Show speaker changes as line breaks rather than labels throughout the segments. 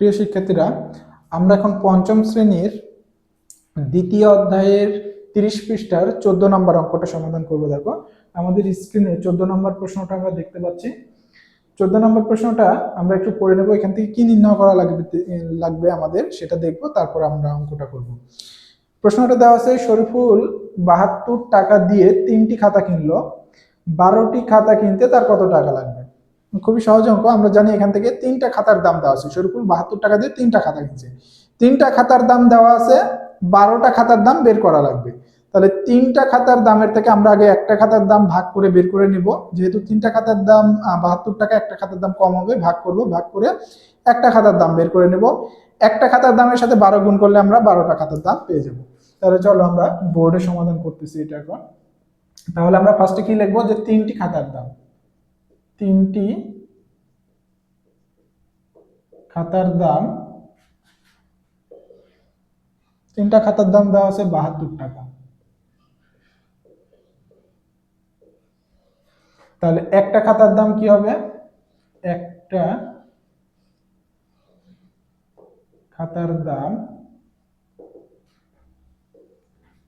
প্রিয় শিক্ষার্থীরা, আমরা এখন পঞ্চম শ্রেণির দ্বিতীয় অধ্যায়ের তিরিশ পৃষ্ঠার চোদ্দ নম্বর অঙ্কটা সমাধান করব। দেখো, আমাদের স্ক্রিনে চোদ্দ নম্বর প্রশ্নটা আমরা দেখতে পাচ্ছি। চোদ্দ নম্বর প্রশ্নটা আমরা একটু পড়ে নেব, এখান থেকে কি নির্ণয় করা লাগবে লাগবে আমাদের সেটা দেখব, তারপর আমরা অঙ্কটা করব। প্রশ্নটা দেওয়া আছে, শরীফুল বাহাত্তর টাকা দিয়ে তিনটি খাতা কিনলো, বারোটি খাতা কিনতে তার কত টাকা লাগবে? খুবই সহজ অঙ্ক। আমরা জানি এখান থেকে তিনটা খাতার দাম দেওয়া আছে। শরীফুল বাহাত্তর টাকা দিয়ে তিনটা খাতা কিনছে। তিনটা খাতার দাম দেওয়া আছে, বারোটা খাতার দাম বের করা লাগবে। তাহলে তিনটা খাতার দামের থেকে আমরা আগে একটা খাতার দাম ভাগ করে বের করে নিব। যেহেতু তিনটা খাতার দাম বাহাত্তর টাকা, একটা খাতার দাম কম হবে, ভাগ করব, ভাগ করে একটা খাতার দাম বের করে নেব। একটা খাতার দামের সাথে বারো গুণ করলে আমরা বারোটা খাতার দাম পেয়ে যাব। তাহলে চলো আমরা বোর্ডে সমাধান করতেছি এটা এখন। তাহলে আমরা ফার্স্টে কি লিখব? যে তিনটি খাতার দাম। তিনটি খাতার দাম, তিনটা খাতার দাম দেওয়া আছে বাহাত্তর টাকা। তাহলে একটা খাতার দাম কি হবে? একটা খাতার দাম,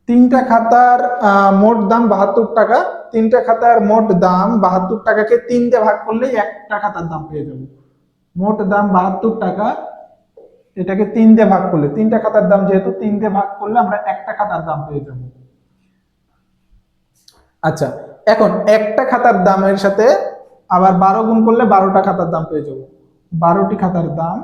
তিনটা খাতার মোট দাম বাহাত্তর টাকা। তিনটা খাতার মোট দাম বাহাত্তর টাকাকে তিনটে ভাগ করলে একটা খাতার দাম পেয়ে যাব। মোট দাম বাহাত্তর টাকা, এটাকে তিনটে ভাগ করলে, তিনটা খাতার দাম যেহেতু তিনটে ভাগ করলে আমরা একটা খাতার দাম পেয়ে যাব। আচ্ছা এখন একটা খাতার দামের সাথে আবার বারো গুণ করলে বারোটা খাতার দাম পেয়ে যাব। বারোটি খাতার দাম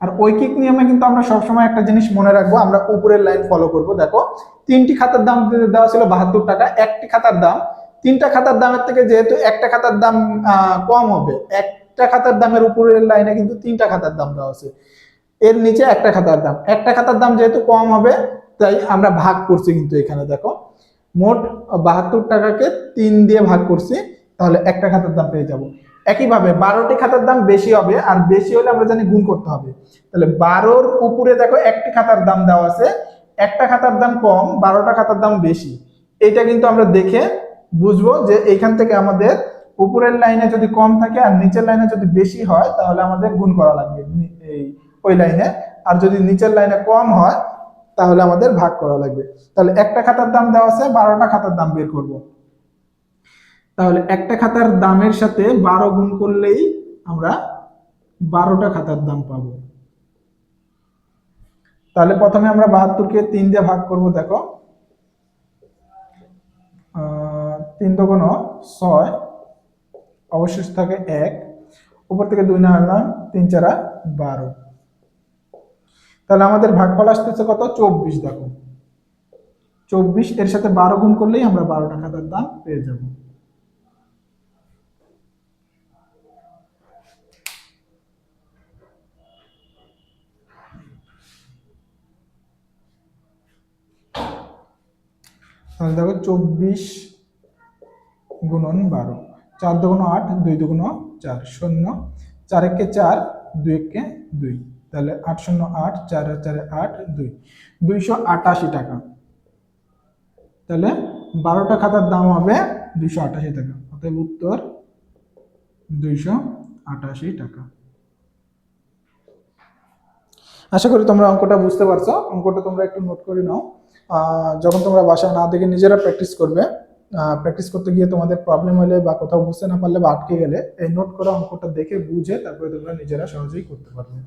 আর ঐকিক নিয়মে কিন্তু আমরা সবসময় একটা জিনিস মনে রাখব, আমরা উপরের লাইন ফলো করব। দেখো, তিনটি খাতার দাম দেওয়া ছিল বাহাত্তর টাকা, একটি খাতার দাম। তিনটা খাতার দামের থেকে যেহেতু একটা খাতার দাম কম হবে, একটা খাতার দামের উপরের লাইনে কিন্তু তিনটা খাতার দাম দেওয়া আছে। এর নিচে একটা খাতার দাম। একটা খাতার দাম যেহেতু কম হবে, তাই আমরা ভাগ করছি কিন্তু এখানে, দেখো। মোট বাহাত্তর টাকাকে তিন দিয়ে ভাগ করছি। তাহলে একটা খাতার দাম পেয়ে যাব। একইভাবে বারোটি খাতার দাম বেশি হবে, আর বেশি হলে আমরা জানি গুণ করতে হবে। তাহলে বারোর উপরে দেখো একটি খাতার দাম দেওয়া আছে, একটা খাতার দাম কম, বারোটা খাতার দাম বেশি। এটা কিন্তু আমরা দেখে বুঝব যে এইখান থেকে আমাদের উপরের লাইনে যদি কম থাকে আর নিচের লাইনে যদি বেশি হয়, তাহলে আমাদের গুণ করা লাগবে এই, ওই লাইনে। আর যদি নিচের লাইনে কম হয়, তাহলে আমাদের ভাগ করা লাগবে। তাহলে একটা খাতার দাম দেওয়া আছে, বারোটা খাতার দাম বের করব। তাহলে একটা খাতার দামের সাথে বারো গুণ করলেই আমরা বারোটা খাতার দাম পাবো। তাহলে প্রথমে আমরা বাহাত্তরকে তিন দিয়ে ভাগ করব, দেখো। তিন দোকান ছয় অবশেষ থাকে এক। উপর থেকে দুই না তিন চারা বারো। তাহলে আমাদের ভাগফল আসতেছে কত? চব্বিশ, দেখো। চব্বিশ এর সাথে বারো গুণ করলেই আমরা বারোটা খাতার দাম পেয়ে যাব। তাহলে দেখো চব্বিশ গুণন বারো। চার দুগুণ আট, দুই দুগুণ চার, শূন্য। চার একে চার, দুই একে দুই। তাহলে আট শূন্য আট, চার চারে আট, দুই। দুইশো আটাশি টাকা। তাহলে বারোটা খাতার দাম হবে দুইশো আটাশি টাকা। অতএব উত্তর দুইশো আটাশি টাকা। আশা করি তোমরা অঙ্কটা বুঝতে পারছ। অঙ্কটা তোমরা একটু নোট করে নাও। যখন তোমরা বাসায় না দেখে নিজেরা প্র্যাকটিস করবে প্র্যাকটিস করতে গিয়ে তোমাদের প্রবলেম হলে বা কোথাও বুঝতে না পারলে বা আটকে গেলে, এই নোট করা অঙ্কটা দেখে বুঝে তারপরে তোমরা নিজেরা সহজেই করতে পারবে।